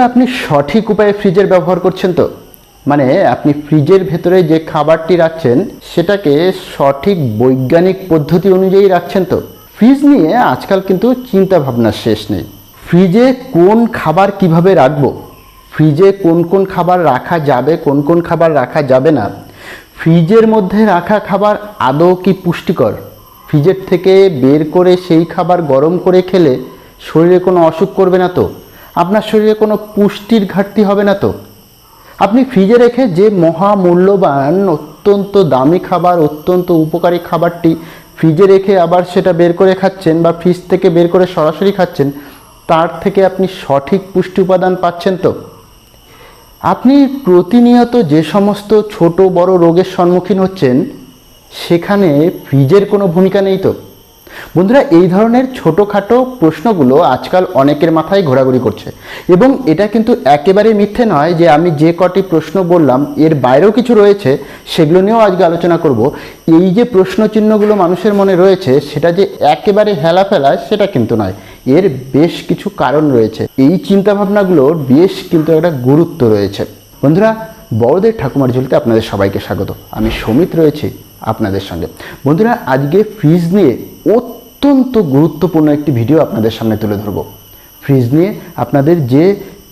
আপনি সঠিক উপায়ে ফ্রিজের ব্যবহার করছেন তো? মানে আপনি ফ্রিজের ভেতরে যে খাবারটি রাখছেন, সেটাকে সঠিক বৈজ্ঞানিক পদ্ধতি অনুযায়ী রাখছেন তো? ফ্রিজ নিয়ে আজকাল কিন্তু চিন্তা ভাবনার শেষ নেই। ফ্রিজে কোন খাবার কীভাবে রাখব? ফ্রিজে কোন কোন খাবার রাখা যাবে, কোন কোন খাবার রাখা যাবে না? ফ্রিজের মধ্যে রাখা খাবার আদৌ কি পুষ্টিকর? ফ্রিজের থেকে বের করে সেই খাবার গরম করে খেলে শরীরে কোনো অসুখ করবে না তো? আপনার শরীরে কোনো পুষ্টির ঘাটতি হবে না তো? আপনি ফ্রিজে রেখে যে মহামূল্যবান, অত্যন্ত দামি খাবার, অত্যন্ত উপকারী খাবারটি ফ্রিজে রেখে আবার সেটা বের করে খাচ্ছেন বা ফ্রিজ থেকে বের করে সরাসরি খাচ্ছেন, তার থেকে আপনি সঠিক পুষ্টি উপাদান পাচ্ছেন তো? আপনি প্রতিনিয়ত যে সমস্ত ছোট বড় রোগের সম্মুখীন হচ্ছেন, সেখানে ফ্রিজের কোনো ভূমিকা নেই তো? বন্ধুরা, এই ধরনের ছোটোখাটো প্রশ্নগুলো আজকাল অনেকের মাথায় ঘোরাঘুরি করছে। এবং এটা কিন্তু একেবারে মিথ্যে নয় যে আমি যে কটি প্রশ্ন বললাম, এর বাইরেও কিছু রয়েছে, সেগুলো নিয়েও আজকে আলোচনা করব। এই যে প্রশ্ন চিহ্নগুলো মানুষের মনে রয়েছে, সেটা যে একেবারে হেলাফেলা, সেটা কিন্তু নয়। এর বেশ কিছু কারণ রয়েছে। এই চিন্তাভাবনাগুলোর বেশ কিন্তু একটা গুরুত্ব রয়েছে। বন্ধুরা, বড়দের ঠাকুমার ঝুলিতে আপনাদের সবাইকে স্বাগত। আমি সমিত রয়েছি। আপনাদের সঙ্গে। বন্ধুরা, আজকে ফ্রিজ নিয়ে অত্যন্ত গুরুত্বপূর্ণ একটি ভিডিও আপনাদের সামনে তুলে ধরব। ফ্রিজ নিয়ে আপনাদের যে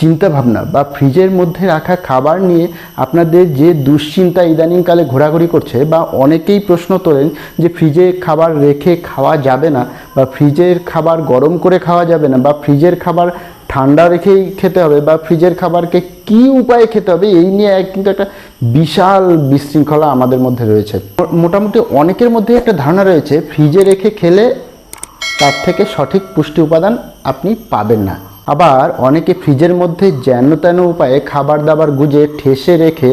চিন্তা ভাবনা বা ফ্রিজের মধ্যে রাখা খাবার নিয়ে আপনাদের যে দুশ্চিন্তা ইদানিংকালে ঘোরাঘুরি করছে বা অনেকেই প্রশ্ন তোলেন যে ফ্রিজে খাবার রেখে খাওয়া যাবে না বা ফ্রিজের খাবার গরম করে খাওয়া যাবে না বা ফ্রিজের খাবার ঠান্ডা রেখেই খেতে হবে বা ফ্রিজের খাবারকে কি উপায়ে খেতে হবে, এই নিয়ে কিন্তু একটা বিশাল বিশৃঙ্খলা আমাদের মধ্যে রয়েছে। মোটামুটি অনেকের মধ্যে একটা ধারণা রয়েছে, ফ্রিজে রেখে খেলে তার থেকে সঠিক পুষ্টি উপাদান আপনি পাবেন না। আবার অনেকে ফ্রিজের মধ্যে যেন তেন উপায়ে খাবার দাবার গুজে ঠেসে রেখে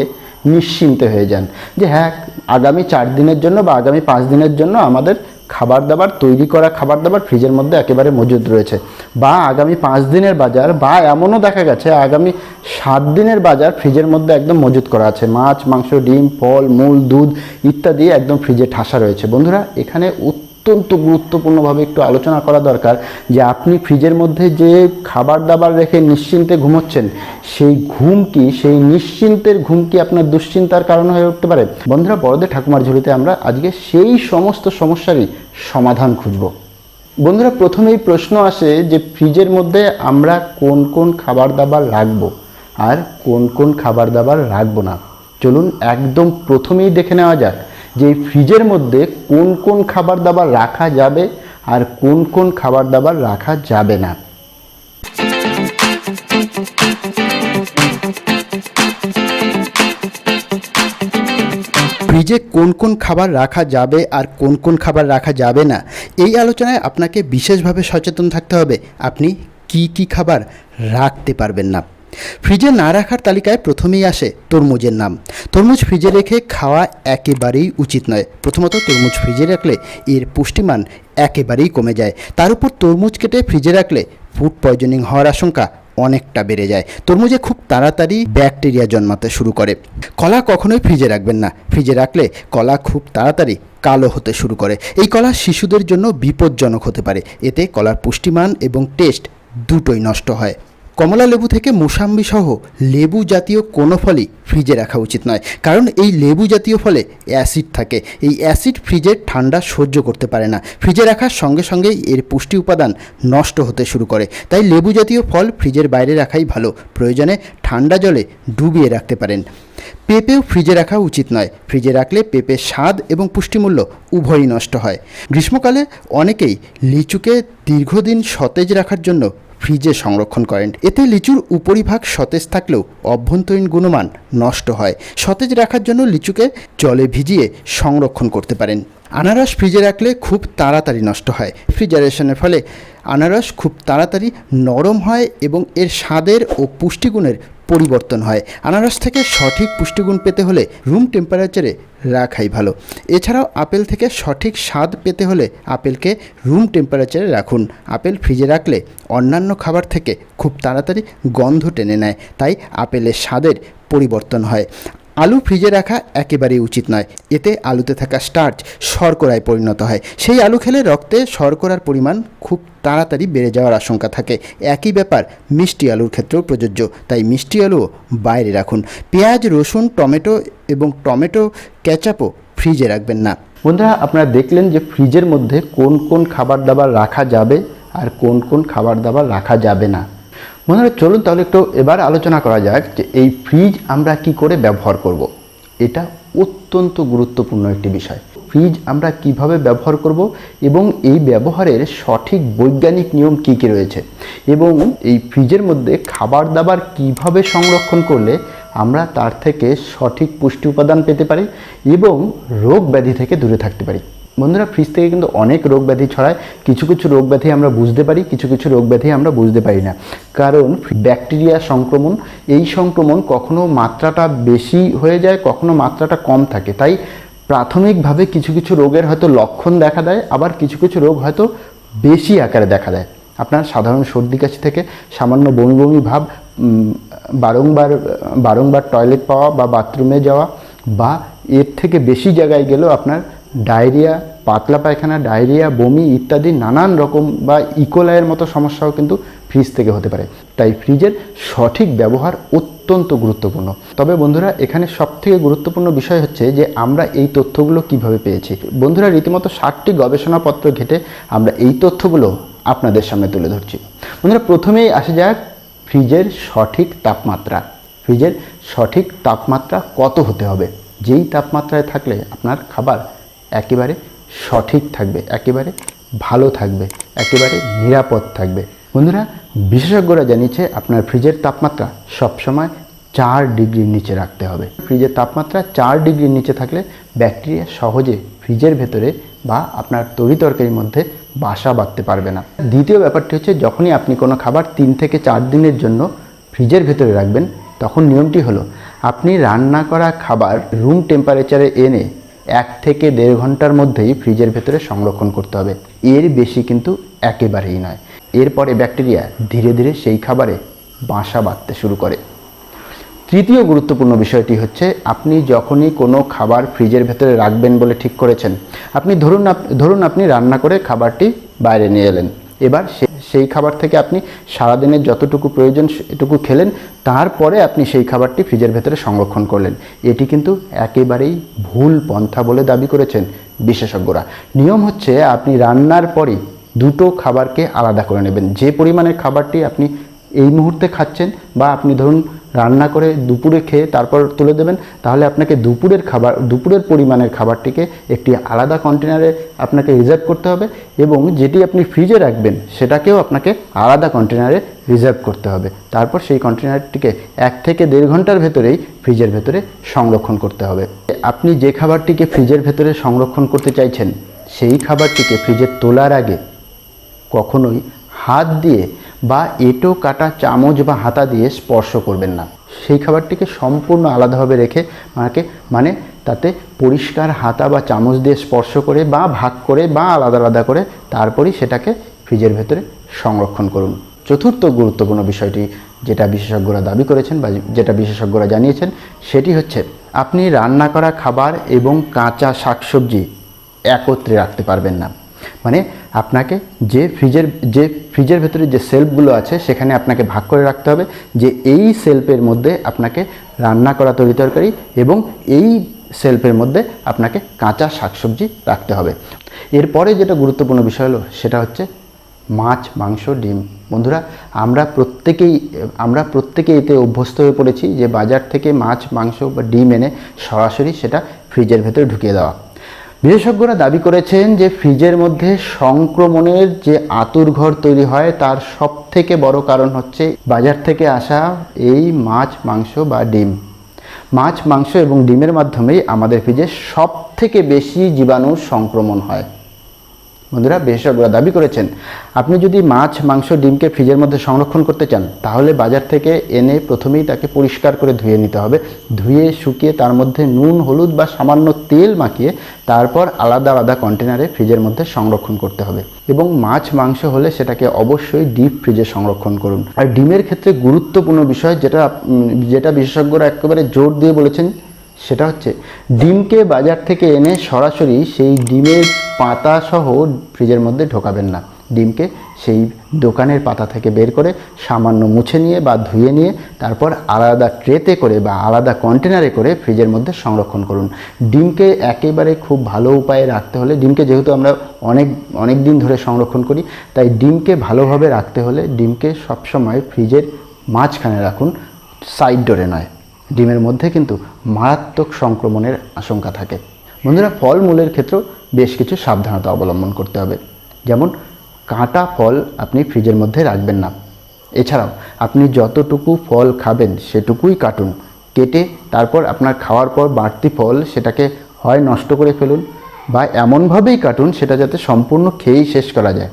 নিশ্চিন্তে হয়ে যান। যে হ্যাঁ আগামী চার দিনের জন্য বা আগামী পাঁচ দিনের জন্য আমাদের খাবার দাবার তৈরি করা খাবার দাবার ফ্রিজের মধ্যে একেবারে মজুদ রয়েছে। বা আগামী পাঁচ দিনের বাজার, বা এমনও দেখা গেছে, আগামী সাত দিনের বাজার ফ্রিজের মধ্যে একদম মজুদ করা আছে। মাছ, মাংস, ডিম, ফল, মূল, দুধ ইত্যাদি একদম ফ্রিজে ঠাসা রয়েছে। বন্ধুরা, এখানে অত্যন্ত গুরুত্বপূর্ণভাবে একটু আলোচনা করা দরকার যে আপনি ফ্রিজের মধ্যে যে খাবার দাবার রেখে নিশ্চিন্তে ঘুমোচ্ছেন, সেই ঘুম কি, সেই নিশ্চিন্তের ঘুম কি আপনার দুশ্চিন্তার কারণ হয়ে উঠতে পারে? বন্ধুরা, বড়দের ঠাকুমার ঝুলিতে আমরা আজকে সেই সমস্ত সমস্যারই সমাধান খুঁজব। বন্ধুরা, প্রথমেই প্রশ্ন আসে যে ফ্রিজের মধ্যে আমরা কোন কোন খাবার দাবার রাখব আর কোন কোন খাবার দাবার রাখব না? চলুন একদম প্রথমেই দেখে নেওয়া যাক। যে ফ্রিজের মধ্যে কোন কোন খাবার দাবার রাখা যাবে আর কোন কোন খাবার দাবার রাখা যাবে না। ফ্রিজে কোন কোন খাবার রাখা যাবে আর কোন কোন খাবার রাখা যাবে না, এই আলোচনায় আপনাকে বিশেষভাবে সচেতন থাকতে হবে। আপনি কি কি খাবার রাখতে পারবেন না? ফ্রিজে না রাখার তালিকায় প্রথমেই আসে তরমুজের নাম। তরমুজ ফ্রিজে রেখে খাওয়া একেবারেই উচিত নয়। প্রথমত তরমুজ ফ্রিজে রাখলে এর পুষ্টিমান একেবারেই কমে যায়। তার উপর তরমুজ কেটে ফ্রিজে রাখলে ফুড পয়জনিং হওয়ার আশঙ্কা অনেকটা বেড়ে যায়। তরমুজে খুব তাড়াতাড়ি ব্যাকটেরিয়া জন্মাতে শুরু করে। কলা কখনোই ফ্রিজে রাখবেন না। ফ্রিজে রাখলে কলা খুব তাড়াতাড়ি কালো হতে শুরু করে। এই কলা শিশুদের জন্য বিপজ্জনক হতে পারে। এতে কলার পুষ্টিমান এবং টেস্ট দুটোই নষ্ট হয়। কমলা লেবু থেকে মোসাম্বি সহ লেবু জাতীয় কোনো ফলই ফ্রিজে রাখা উচিত নয়। কারণ এই লেবু জাতীয় ফলে অ্যাসিড থাকে। এই অ্যাসিড ফ্রিজের ঠান্ডা সহ্য করতে পারে না। ফ্রিজে রাখার সঙ্গে সঙ্গেই এর পুষ্টি উপাদান নষ্ট হতে শুরু করে। তাই লেবু জাতীয় ফল ফ্রিজের বাইরে রাখাই ভালো। প্রয়োজনে ঠান্ডা জলে ডুবিয়ে রাখতে পারেন। পেঁপেও ফ্রিজে রাখা উচিত নয়। ফ্রিজে রাখলে পেঁপের স্বাদ এবং পুষ্টিমূল্য উভয়ই নষ্ট হয়। গ্রীষ্মকালে অনেকেই লিচুকে দীর্ঘদিন সতেজ রাখার জন্য ফ্রিজে সংরক্ষণ করেন। এতে লিচুর উপরিভাগ সতেজ থাকলেও অভ্যন্তরীণ গুণমান নষ্ট হয়। সতেজ রাখার জন্য লিচুকে জলে ভিজিয়ে সংরক্ষণ করতে পারেন। আনারস ফ্রিজে রাখলে খুব তাড়াতাড়ি নষ্ট হয়। ফ্রিজারেশনের ফলে আনারস খুব তাড়াতাড়ি নরম হয় এবং এর স্বাদের ও পুষ্টিগুণের পরিবর্তন হয়। আনারস থেকে সঠিক পুষ্টিগুণ পেতে হলে রুম টেম্পারেচারে রাখাই ভালো। এছাড়াও আপেল থেকে সঠিক স্বাদ পেতে হলে আপেলকে রুম টেম্পারেচারে রাখুন। আপেল ফ্রিজে রাখলে অন্যান্য খাবার থেকে খুব তাড়াতাড়ি গন্ধ টেনে নেয়, তাই আপেলের স্বাদের পরিবর্তন হয়। আলু ফ্রিজে রাখা একেবারেই উচিত নয়। এতে আলুতে থাকা স্টার্চ শর্করায় পরিণত হয়। সেই আলু খেলে রক্তে শর্করার পরিমাণ খুব তাড়াতাড়ি বেড়ে যাওয়ার আশঙ্কা থাকে। একই ব্যাপার মিষ্টি আলুর ক্ষেত্রেও প্রযোজ্য। তাই মিষ্টি আলুও বাইরে রাখুন। পেঁয়াজ, রসুন, টমেটো এবং টমেটো ক্যাচাপও ফ্রিজে রাখবেন না। বন্ধুরা, আপনারা দেখলেন যে ফ্রিজের মধ্যে কোন কোন খাবার দাবার রাখা যাবে আর কোন কোন খাবার দাবার রাখা যাবে না। বন্ধুরা চলুন তাহলে একটু এবার আলোচনা করা যাক যে এই ফ্রিজ আমরা কি করে ব্যবহার করব। এটা অত্যন্ত গুরুত্বপূর্ণ একটি বিষয় ফ্রিজ আমরা কীভাবে ব্যবহার করব এবং এই ব্যবহারের সঠিক বৈজ্ঞানিক নিয়ম কি কি রয়েছে এবং এই ফ্রিজের মধ্যে খাবার দাবার কীভাবে সংরক্ষণ করলে আমরা তার থেকে সঠিক পুষ্টি উপাদান পেতে পারি এবং রোগ ব্যাধি থেকে দূরে থাকতে পারি বন্ধুরা ফ্রিজ থেকে কিন্তু অনেক রোগ ব্যাধি ছড়ায়। কিছু কিছু রোগ ব্যাধি আমরা বুঝতে পারি, কিছু কিছু রোগ ব্যাধি আমরা বুঝতে পারি না। কারণ ব্যাকটেরিয়া সংক্রমণ, এই সংক্রমণ কখনো মাত্রাটা বেশি হয়ে যায়, কখনো মাত্রাটা কম থাকে। তাই প্রাথমিকভাবে কিছু কিছু রোগের হয়তো লক্ষণ দেখা দেয়, আবার কিছু কিছু রোগ হয়তো বেশি আকারে দেখা দেয়। আপনার সাধারণ সর্দি কাশি থেকে সামান্য বমি বমি ভাব বারংবার বারংবার টয়লেট পাওয়া বা বাথরুমে যাওয়া বা এর থেকে বেশি জায়গায় গেলেও আপনার ডায়রিয়া, পাতলা পায়খানা, ডায়রিয়া, বমি ইত্যাদি নানান রকম বা ইকোলায়ের মতো সমস্যাও কিন্তু ফ্রিজ থেকে হতে পারে। তাই ফ্রিজের সঠিক ব্যবহার অত্যন্ত গুরুত্বপূর্ণ। তবে বন্ধুরা, এখানে সবথেকে গুরুত্বপূর্ণ বিষয় হচ্ছে যে, আমরা এই তথ্যগুলো কীভাবে পেয়েছি। বন্ধুরা, রীতিমতো ষাটটি গবেষণাপত্র ঘেটে আমরা এই তথ্যগুলো আপনাদের সামনে তুলে ধরছি। বন্ধুরা, প্রথমেই আসা যাক ফ্রিজের সঠিক তাপমাত্রা। ফ্রিজের সঠিক তাপমাত্রা কত হতে হবে? যেই তাপমাত্রায় থাকলে আপনার খাবার একেবারে সঠিক থাকবে, একেবারে ভালো থাকবে, একেবারে নিরাপদ থাকবে। বন্ধুরা, বিশেষজ্ঞরা জানিয়েছে আপনার ফ্রিজের তাপমাত্রা সবসময় চার ডিগ্রির নিচে রাখতে হবে। ফ্রিজের তাপমাত্রা চার ডিগ্রির নিচে থাকলে ব্যাকটেরিয়া সহজে ফ্রিজের ভেতরে বা আপনার তরি তরকারির মধ্যে বাসা বাঁধতে পারবে না। দ্বিতীয় ব্যাপারটি হচ্ছে, যখনই আপনি কোনো খাবার তিন থেকে চার দিনের জন্য ফ্রিজের ভেতরে রাখবেন, তখন নিয়মটি হলো, আপনি রান্না করা খাবার রুম টেম্পারেচারে এনে এক থেকে দেড় ঘণ্টার মধ্যেই ফ্রিজের ভেতরে সংরক্ষণ করতে হবে। এর বেশি কিন্তু একেবারেই নয়। এরপরে ব্যাকটেরিয়া ধীরে ধীরে সেই খাবারে বাসা বাঁধতে শুরু করে। তৃতীয় গুরুত্বপূর্ণ বিষয়টি হচ্ছে, আপনি যখনই কোনো খাবার ফ্রিজের ভেতরে রাখবেন বলে ঠিক করেছেন, আপনি ধরুন ধরুন আপনি রান্না করে খাবারটি বাইরে নিয়ে এলেন। এবার সে- সেই খাবার থেকে আপনি সারাদিনের যতটুকু প্রয়োজন এটুকু খেলেন, তারপরে আপনি সেই খাবারটি ফ্রিজের ভেতরে সংরক্ষণ করলেন। এটি কিন্তু একেবারেই ভুল পন্থা বলে দাবি করেছেন বিশেষজ্ঞরা। নিয়ম হচ্ছে আপনি রান্নার পরে দুটো খাবারকে আলাদা করে নেবেন। যে পরিমাণের খাবারটি আপনি এই মুহূর্তে খাচ্ছেন বা আপনি ধরুন রান্না করে দুপুরে খেয়ে তারপর তুলে দেবেন, তাহলে আপনাকে দুপুরের খাবার, দুপুরের পরিমাণের খাবারটিকে একটি আলাদা কন্টেনারে আপনাকে রিজার্ভ করতে হবে এবং যেটি আপনি ফ্রিজে রাখবেন সেটাকেও আপনাকে আলাদা কন্টেনারে রিজার্ভ করতে হবে। তারপর সেই কন্টেনারটিকে এক থেকে দেড় ঘণ্টার ভেতরেই ফ্রিজের ভেতরে সংরক্ষণ করতে হবে। আপনি যে খাবারটিকে ফ্রিজের ভেতরে সংরক্ষণ করতে চাইছেন, সেই খাবারটিকে ফ্রিজে তোলার আগে কখনোই হাত দিয়ে বা এঁটো, কাটা, চামচ বা হাতা দিয়ে স্পর্শ করবেন না। সেই খাবারটিকে সম্পূর্ণ আলাদাভাবে রেখে মাকে মানে তাতে পরিষ্কার হাতা বা চামচ দিয়ে স্পর্শ করে বা ভাগ করে বা আলাদা আলাদা করে তারপরেই সেটাকে ফ্রিজের ভেতরে সংরক্ষণ করুন। চতুর্থ গুরুত্বপূর্ণ বিষয়টি যেটা বিশেষজ্ঞরা দাবি করেছেন বা যেটা বিশেষজ্ঞরা জানিয়েছেন, সেটি হচ্ছে আপনি রান্না করা খাবার এবং কাঁচা শাকসবজি একত্রে রাখতে পারবেন না। মানে আপনাকে যে ফ্রিজের যে ফ্রিজের ভেতরে যে সেলফগুলো আছে, সেখানে আপনাকে ভাগ করে রাখতে হবে যে এই সেলফের মধ্যে আপনাকে রান্না করা তরি তরকারি এবং এই সেলফের মধ্যে আপনাকে কাঁচা শাকসবজি রাখতে হবে। এরপরে যেটা গুরুত্বপূর্ণ বিষয় হলো, সেটা হচ্ছে মাছ, মাংস, ডিম। বন্ধুরা, আমরা প্রত্যেকেই আমরা প্রত্যেকেই এতে অভ্যস্ত হয়ে পড়েছি যে বাজার থেকে মাছ, মাংস বা ডিম এনে সরাসরি সেটা ফ্রিজের ভেতরে ঢুকিয়ে দেওয়া। বিশেষজ্ঞরা দাবি করেছেন যে ফ্রিজের মধ্যে সংক্রমণের যে আতুর ঘর তৈরি হয়, তার সব থেকে বড় কারণ হচ্ছে বাজার থেকে আসা এই মাছ, মাংস বা ডিম। মাছ, মাংস এবং ডিমের মাধ্যমেই আমাদের ফ্রিজে সব থেকে বেশি জীবাণুর সংক্রমণ হয়। বন্ধুরা বিশেষজ্ঞরা দাবি করেছেন, আপনি যদি মাছ, মাংস, ডিমকে ফ্রিজের মধ্যে সংরক্ষণ করতে চান, তাহলে বাজার থেকে এনে প্রথমেই তাকে পরিষ্কার করে ধুয়ে নিতে হবে। ধুয়ে, শুকিয়ে তার মধ্যে নুন, হলুদ বা সামান্য তেল মাখিয়ে তারপর আলাদা আলাদা কন্টেনারে ফ্রিজের মধ্যে সংরক্ষণ করতে হবে। এবং মাছ, মাংস হলে সেটাকে অবশ্যই ডিপ ফ্রিজে সংরক্ষণ করুন। আর ডিমের ক্ষেত্রে গুরুত্বপূর্ণ বিষয় যেটা যেটা বিশেষজ্ঞরা একেবারে জোর দিয়ে বলেছেন সেটা হচ্ছে, ডিমকে বাজার থেকে এনে সরাসরি সেই ডিমের পাতা সহ ফ্রিজের মধ্যে ঢোকাবেন না। ডিমকে সেই দোকানের পাতা থেকে বের করে সামান্য মুছে নিয়ে বা ধুয়ে নিয়ে তারপর আলাদা ট্রেতে করে বা আলাদা কন্টেনারে করে ফ্রিজের মধ্যে সংরক্ষণ করুন। ডিমকে একেবারে খুব ভালো উপায়ে রাখতে হলে, ডিমকে যেহেতু আমরা অনেক অনেক দিন ধরে সংরক্ষণ করি, তাই ডিমকে ভালোভাবে রাখতে হলে ডিমকে সবসময় ফ্রিজের মাঝখানে রাখুন, সাইড ডোরে নয়। ডিমের মধ্যে কিন্তু মারাত্মক সংক্রমণের আশঙ্কা থাকে। বন্ধুরা, ফলমূলের ক্ষেত্রেও বেশ কিছু সাবধানতা অবলম্বন করতে হবে। যেমন, কাঁটা ফল আপনি ফ্রিজের মধ্যে রাখবেন না। এছাড়াও, আপনি যতটুকু ফল খাবেন সেটুকুই কাটুন। কেটে তারপর আপনার খাওয়ার পর বাড়তি ফল সেটাকে হয় নষ্ট করে ফেলুন বা এমনভাবেই কাটুন সেটা যাতে সম্পূর্ণ খেয়েই শেষ করা যায়।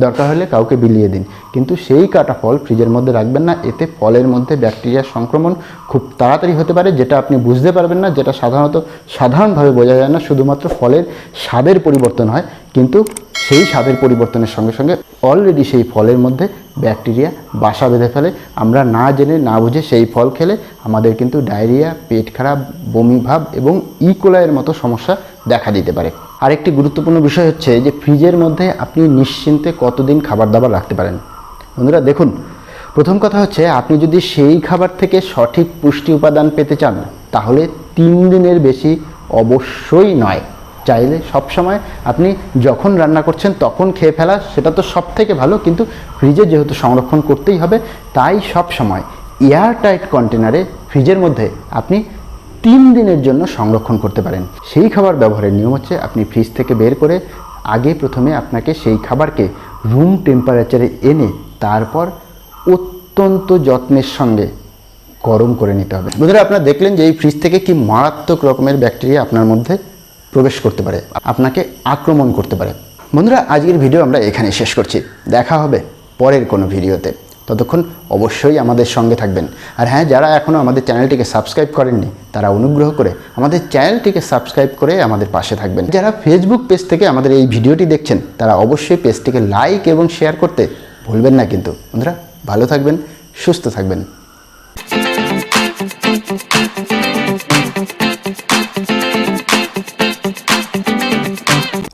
দরকার হলে কাউকে বিলিয়ে দিন। কিন্তু সেই কাটা ফল ফ্রিজের মধ্যে রাখবেন না, এতে ফলের মধ্যে ব্যাকটেরিয়ার সংক্রমণ খুব তাড়াতাড়ি হতে পারে, যেটা আপনি বুঝতে পারবেন না, যেটা সাধারণত সাধারণভাবে বোঝা যায় না, শুধুমাত্র ফলের স্বাদের পরিবর্তন হয়। কিন্তু সেই স্বাদের পরিবর্তনের সঙ্গে সঙ্গে অলরেডি সেই ফলের মধ্যে ব্যাকটেরিয়া বাসা বেঁধে ফেলে। আমরা না জেনে, না বুঝে সেই ফল খেলে আমাদের কিন্তু ডায়রিয়া পেট খারাপ, বমি ভাব এবং ইকোলাইয়ের মতো সমস্যা দেখা দিতে পারে। আরেকটি গুরুত্বপূর্ণ বিষয় হচ্ছে যে ফ্রিজের মধ্যে আপনি নিশ্চিন্তে কতদিন খাবার দাবার রাখতে পারেন। বন্ধুরা, দেখুন, প্রথম কথা হচ্ছে আপনি যদি সেই খাবার থেকে সঠিক পুষ্টি উপাদান পেতে চান, তাহলে তিন দিনের বেশি অবশ্যই নয়। চাইলে সব সময় আপনি যখন রান্না করছেন তখন খেয়ে ফেলা সেটা তো সব থেকে ভালো, কিন্তু ফ্রিজে যেহেতু সংরক্ষণ করতেই হবে, তাই সব সময় এয়ার টাইট কন্টেনারে ফ্রিজের মধ্যে আপনি তিন দিনের জন্য সংরক্ষণ করতে পারেন। সেই খাবার ব্যবহারের নিয়ম হচ্ছে আপনি ফ্রিজ থেকে বের করে আগে প্রথমে আপনাকে সেই খাবারকে রুম টেম্পারেচারে এনে তারপর অত্যন্ত যত্নের সঙ্গে গরম করে নিতে হবে। বন্ধুরা, আপনারা দেখলেন যে এই ফ্রিজ থেকে কি মারাত্মক রকমের ব্যাকটেরিয়া আপনার মধ্যে প্রবেশ করতে পারে, আপনাকে আক্রমণ করতে পারে। বন্ধুরা, আজকের ভিডিও আমরা এখানে শেষ করছি। দেখা হবে পরের কোনো ভিডিওতে। ততক্ষণ অবশ্যই আমাদের সঙ্গে থাকবেন। আর হ্যাঁ যারা এখনও আমাদের চ্যানেলটিকে সাবস্ক্রাইব করেননি, তারা অনুগ্রহ করে আমাদের চ্যানেলটিকে সাবস্ক্রাইব করে আমাদের পাশে থাকবেন। যারা ফেসবুক পেজ থেকে আমাদের এই ভিডিওটি দেখছেন, তারা অবশ্যই পেজটিকে লাইক এবং শেয়ার করতে ভুলবেন না কিন্তু। বন্ধুরা, ভালো থাকবেন, সুস্থ থাকবেন।